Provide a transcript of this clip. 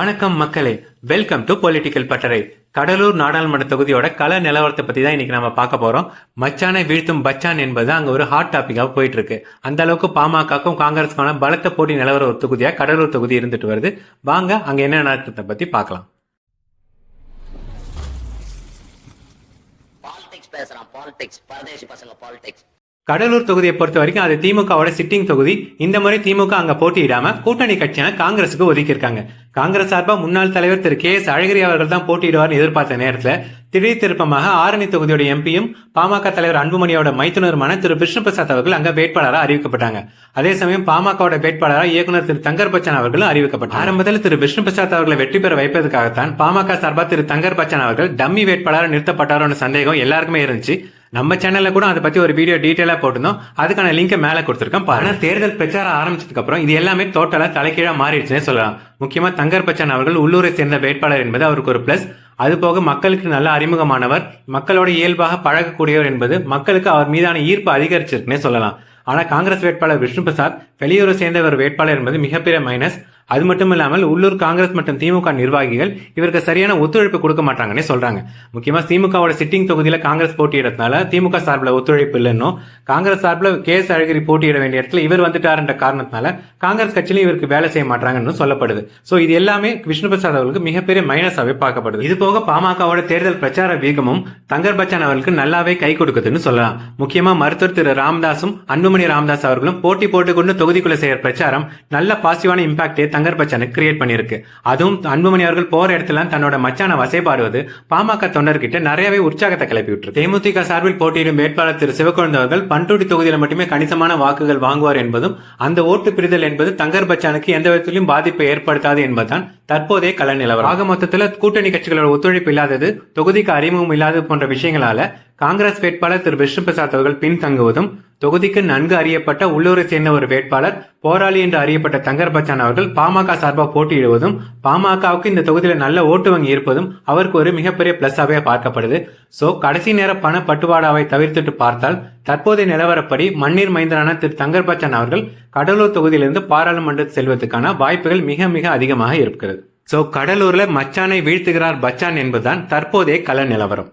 வணக்கம் மக்களே. Welcome to political பட்டறை கடலூர் நாடாளுமன்ற தொகுதியோட கள நிலவரத்தை பத்தி தான் இன்னைக்கு நம்ம பார்க்க போறோம். மச்சானை வீழ்த்தும் பச்சான் என்பது அங்க ஒரு ஹாட் டாப்பிக்காக போயிட்டு இருக்கு. அந்த அளவுக்கு பாமகக்கும் காங்கிரஸுக்கான பலத்த போட்டி நிலவர ஒரு தொகுதியா கடலூர் தொகுதி இருந்துட்டு வருது. வாங்க அங்க என்ன நடக்கிறத பத்தி பார்க்கலாம். பாலிடிக்ஸ் பேசுறான் பாலிடிக்ஸ் பரதேசி பசங்க பாலிடிக்ஸ் கடலூர் தொகுதியை பொறுத்த வரைக்கும் அது திமுகவோட சிட்டிங் தொகுதி. இந்த முறை திமுக அங்க போட்டியிடாம கூட்டணி கட்சியான காங்கிரஸுக்கு ஒதுக்கி இருக்காங்க காங்கிரஸ் சார்பா முன்னாள் தலைவர் திரு கே எஸ் அழகிரி அவர்கள் தான் போட்டியிடுவார்னு எதிர்பார்த்த நேரத்துல திடீர் திருப்பமாக ஆரணி தொகுதியோட எம்பியும் பாமக தலைவர் அன்புமணியோட மைத்துனருமான திரு விஷ்ணு பிரசாத் அவர்கள் அங்க வேட்பாளராக அறிவிக்கப்பட்டாங்க. அதே சமயம் பாமகவோட வேட்பாளராக இயக்குனர் திரு தங்கர் பச்சன் அவர்களும் அறிவிக்கப்பட்டார் ஆரம்பத்தில் திரு விஷ்ணு பிரசாத் அவர்களை வெற்றி பெற வைப்பதற்காகத்தான் பாமக சார்பா திரு தங்கர் பச்சன் அவர்கள் டம்மி வேட்பாளராக நிறுத்தப்பட்டாரோன்னு சந்தேகம் எல்லாருக்குமே இருந்துச்சு. நம்ம சேனல்ல கூட அதை பத்தி ஒரு வீடியோ டீட்டெயிலாக போட்டிருந்தோம். அதுக்கான லிங்கை மேலே கொடுத்துருக்கோம். பாருங்க. தேர்தல் பிரச்சாரம் ஆரம்பிச்சதுக்கு அப்புறம் இது எல்லாமே டோட்டலாக தலைக்கீழாக மாறிடுச்சுன்னே சொல்லலாம். முக்கியமாக தங்கர் பச்சன் அவர்கள் உள்ளூரை சேர்ந்த வேட்பாளர் என்பது அவருக்கு ஒரு பிளஸ் அது போக மக்களுக்கு நல்ல அறிமுகமானவர் மக்களோட இயல்பாக பழகக்கூடியவர் என்பது மக்களுக்கு அவர் மீதான ஈர்ப்பு அதிகரிச்சிருக்குன்னே சொல்லலாம். ஆனால் காங்கிரஸ் வேட்பாளர் விஷ்ணு பிரசாத் வெளியூரை சேர்ந்த ஒரு வேட்பாளர் என்பது மிகப்பெரிய மைனஸ் அது மட்டும் இல்லாமல் உள்ளூர் காங்கிரஸ் மற்றும் திமுக நிர்வாகிகள் இவருக்கு சரியான ஒத்துழைப்பு கொடுக்க மாட்டாங்கன்னே சொல்றாங்க. முக்கியமா திமுகவோட சிட்டிங் தொகுதியில காங்கிரஸ் போட்டியிடறதுனால திமுக சார்பில் ஒத்துழைப்பு இல்லைன்னும் காங்கிரஸ் சார்பில் கே எஸ் அழகிரி போட்டியிட வேண்டிய இடத்துல இவர் வந்துட்டாருன்ற காரணத்தினால காங்கிரஸ் கட்சியிலும் இவருக்கு வேலை செய்ய மாட்டாங்கன்னு சொல்லப்படுது. சோ இது எல்லாமே விஷ்ணு பிரசாத் அவர்களுக்கு மிகப்பெரிய மைனஸாவே பார்க்கப்படுது. இது போக பாமகவோட தேர்தல் பிரச்சார வேகமும் தங்கர் பச்சான் அவர்களுக்கு நல்லாவே கை கொடுக்குதுன்னு சொல்லலாம். முக்கியமா மருத்துவர் திரு ராமதாஸும் அன்புமணி ராமதாஸ் அவர்களும் போட்டி போட்டுக்கொண்டு தொகுதிக்குள்ள செய்யற பிரச்சாரம் நல்ல பாசிட்டிவான இம்பாக்டே தங்கர் கிரியேட் பண்ணியிருக்கு. அதுவும் அன்புமணி அவர்கள் போற இடத்துல தன்னோட மச்சான வசைபாடுவது பாமக தொண்டர்கிட்ட நிறையவே உற்சாகத்தை கிளப்பி விட்டு தேமுதிக சார்பில் போட்டியிடும் வேட்பாளர் திரு சிவக்குழந்தை அவர்கள் பண்ருட்டி தொகுதியில் மட்டுமே கணிசமான வாக்குகள் வாங்குவார் என்பதும் அந்த ஓட்டு பிரிதல் என்பது தங்கர் பச்சானுக்கு எந்த விதத்திலும் பாதிப்பை ஏற்படுத்தாது என்பதுதான் தற்போதைய கள நிலவரம். ஆக மொத்தத்தில் கூட்டணி கட்சிகளோட ஒத்துழைப்பு இல்லாதது தொகுதிக்கு அறிமுகம் இல்லாதது போன்ற விஷயங்களால காங்கிரஸ் வேட்பாளர் திரு விஷ்ணு பிரசாத் அவர்கள் பின்தங்குவதும் தொகுதிக்கு நன்கு அறியப்பட்ட உள்ளூரை சேர்ந்த ஒரு வேட்பாளர் போராளி என்று அறியப்பட்ட தங்கர் பச்சான் அவர்கள் பாமக சார்பாக போட்டியிடுவதும் பாமகவுக்கு இந்த தொகுதியில் நல்ல ஓட்டு வங்கி இருப்பதும் அவருக்கு ஒரு மிகப்பெரிய பிளஸ்ஸாவே பார்க்கப்படுது. சோ கடைசி நேர பண பட்டுவாடாவை தவிர்த்துட்டு பார்த்தால் தற்போதைய நிலவரப்படி மண்ணீர் மைந்தரான திரு தங்கர் பச்சான் அவர்கள் கடலூர் தொகுதியிலிருந்து பாராளுமன்றத்தில் செல்வதற்கான வாய்ப்புகள் மிக மிக அதிகமாக இருக்கிறது. சோ கடலூர்ல மச்சானை வீழ்த்துகிறார் பச்சான் என்பதுதான் தற்போதைய கள நிலவரம்.